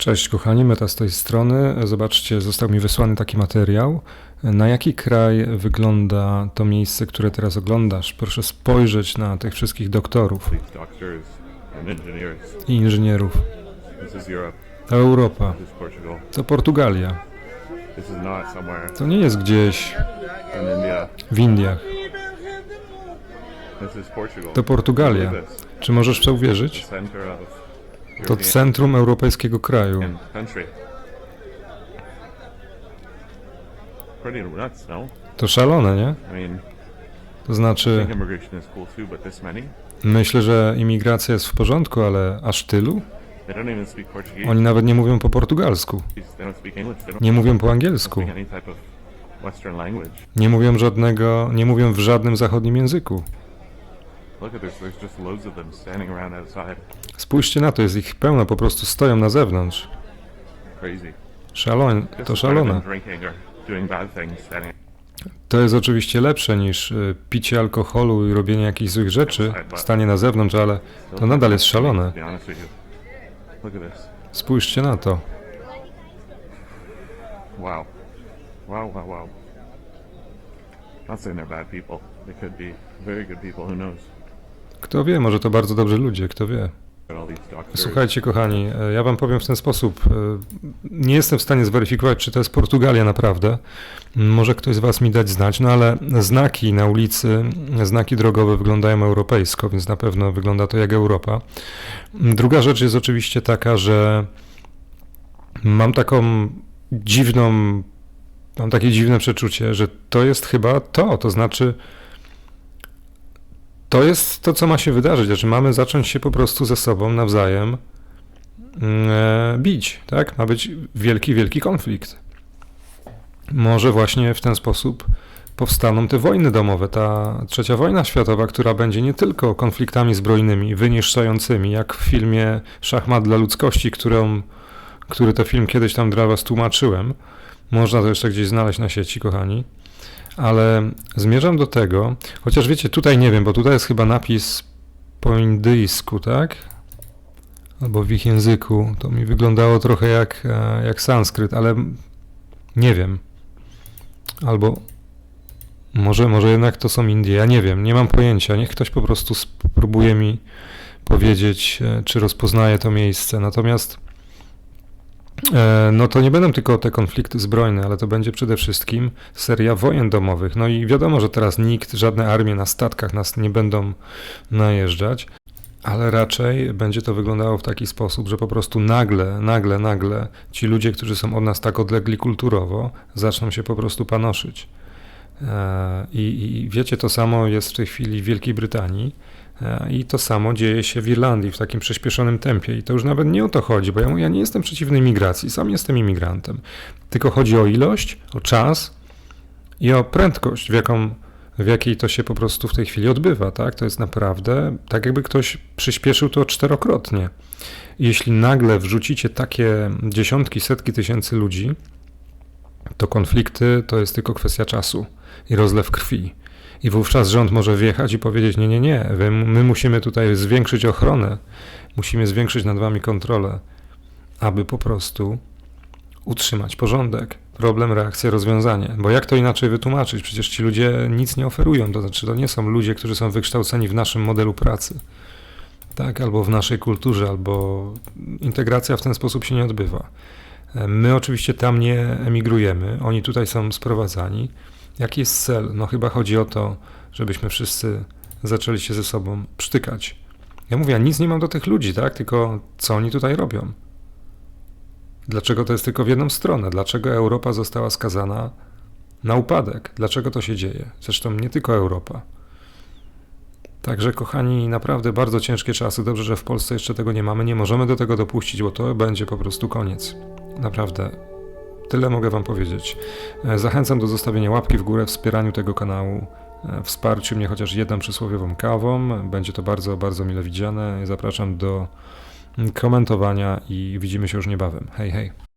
Cześć kochani, Meta z tej strony. Zobaczcie, został mi wysłany taki materiał. Na jaki kraj wygląda to miejsce, które teraz oglądasz? Proszę spojrzeć na tych wszystkich doktorów i inżynierów. To Europa, to Portugalia. To nie jest gdzieś w Indiach, to Portugalia. Czy możesz w to uwierzyć? To centrum europejskiego kraju. no? To szalone, nie? To znaczy, myślę, że imigracja jest w porządku, ale aż tylu? Oni nawet nie mówią po portugalsku. Nie mówią po angielsku. Nie mówią żadnego, nie mówią w żadnym zachodnim języku. Spójrzcie na to, jest ich pełno, po prostu stoją na zewnątrz. Szalone, to szalone. To jest oczywiście lepsze niż y, picie alkoholu i robienie jakichś złych rzeczy, stanie na zewnątrz, ale to nadal jest szalone. Spójrzcie na to. Wow. Wow, wow, wow. Not saying they're bad people. They could be very good people, who knows? Kto wie, może to bardzo dobrzy ludzie, kto wie. Słuchajcie, kochani, e, ja wam powiem w ten sposób. e, Nie jestem w stanie zweryfikować, czy to jest Portugalia naprawdę. Może ktoś z was mi dać znać, no ale znaki na ulicy, znaki drogowe wyglądają europejsko, więc na pewno wygląda to jak Europa. Druga rzecz jest oczywiście taka, że mam taką dziwną, mam takie dziwne przeczucie, że to jest chyba to, to znaczy to jest to, co ma się wydarzyć. Znaczy, mamy zacząć się po prostu ze sobą nawzajem mm, e, bić, tak? Ma być wielki, wielki konflikt. Może właśnie w ten sposób powstaną te wojny domowe, ta trzecia wojna światowa, która będzie nie tylko konfliktami zbrojnymi, wyniszczającymi, jak w filmie Szachmat dla ludzkości, którą, który to film kiedyś tam dla was tłumaczyłem. Można to jeszcze gdzieś znaleźć na sieci, kochani ale zmierzam do tego, chociaż wiecie, tutaj nie wiem, bo tutaj jest chyba napis po indyjsku, tak? Albo w ich języku. To mi wyglądało trochę jak, e, jak sanskryt, ale nie wiem. Albo może, może jednak to są Indie, ja nie wiem, nie mam pojęcia. Niech ktoś po prostu spróbuje mi powiedzieć, e, czy rozpoznaje to miejsce. Natomiast No to nie będą tylko te konflikty zbrojne, ale to będzie przede wszystkim seria wojen domowych. No i wiadomo, że teraz nikt, żadne armie na statkach nas nie będą najeżdżać, ale raczej będzie to wyglądało w taki sposób, że po prostu nagle, nagle, nagle ci ludzie, którzy są od nas tak odlegli kulturowo, zaczną się po prostu panoszyć. E, I, I wiecie, to samo jest w tej chwili w Wielkiej Brytanii. E, I to samo dzieje się w Irlandii w takim przyspieszonym tempie. I to już nawet nie o to chodzi, bo ja, ja nie jestem przeciwny migracji, sam jestem imigrantem. Tylko chodzi o ilość, o czas i o prędkość, w, jaką, w jakiej to się po prostu w tej chwili odbywa. Tak? To jest naprawdę tak, jakby ktoś przyspieszył to czterokrotnie. Jeśli nagle wrzucicie takie dziesiątki, setki tysięcy ludzi, to konflikty to jest tylko kwestia czasu i rozlew krwi. I wówczas rząd może wjechać i powiedzieć: Nie, nie, nie, my musimy tutaj zwiększyć ochronę, musimy zwiększyć nad wami kontrolę, aby po prostu utrzymać porządek. Problem, reakcja, rozwiązanie. Bo jak to inaczej wytłumaczyć? Przecież ci ludzie nic nie oferują. To znaczy, to nie są ludzie, którzy są wykształceni w naszym modelu pracy, tak, albo w naszej kulturze, albo integracja w ten sposób się nie odbywa. My oczywiście tam nie emigrujemy, oni tutaj są sprowadzani. Jaki jest cel? No chyba chodzi o to, żebyśmy wszyscy zaczęli się ze sobą przytykać. Ja mówię, ja nic nie mam do tych ludzi, tak? Tylko co oni tutaj robią? Dlaczego to jest tylko w jedną stronę? Dlaczego Europa została skazana na upadek? Dlaczego to się dzieje? Zresztą nie tylko Europa. Także, kochani, naprawdę bardzo ciężkie czasy. Dobrze, że w Polsce jeszcze tego nie mamy. Nie możemy do tego dopuścić, bo to będzie po prostu koniec. Naprawdę. Tyle mogę Wam powiedzieć. E, Zachęcam do zostawienia łapki w górę, wspieraniu tego kanału, e, wsparciu mnie chociaż jedną przysłowiową kawą. Będzie to bardzo, bardzo mile widziane. Zapraszam do komentowania i widzimy się już niebawem. Hej, hej.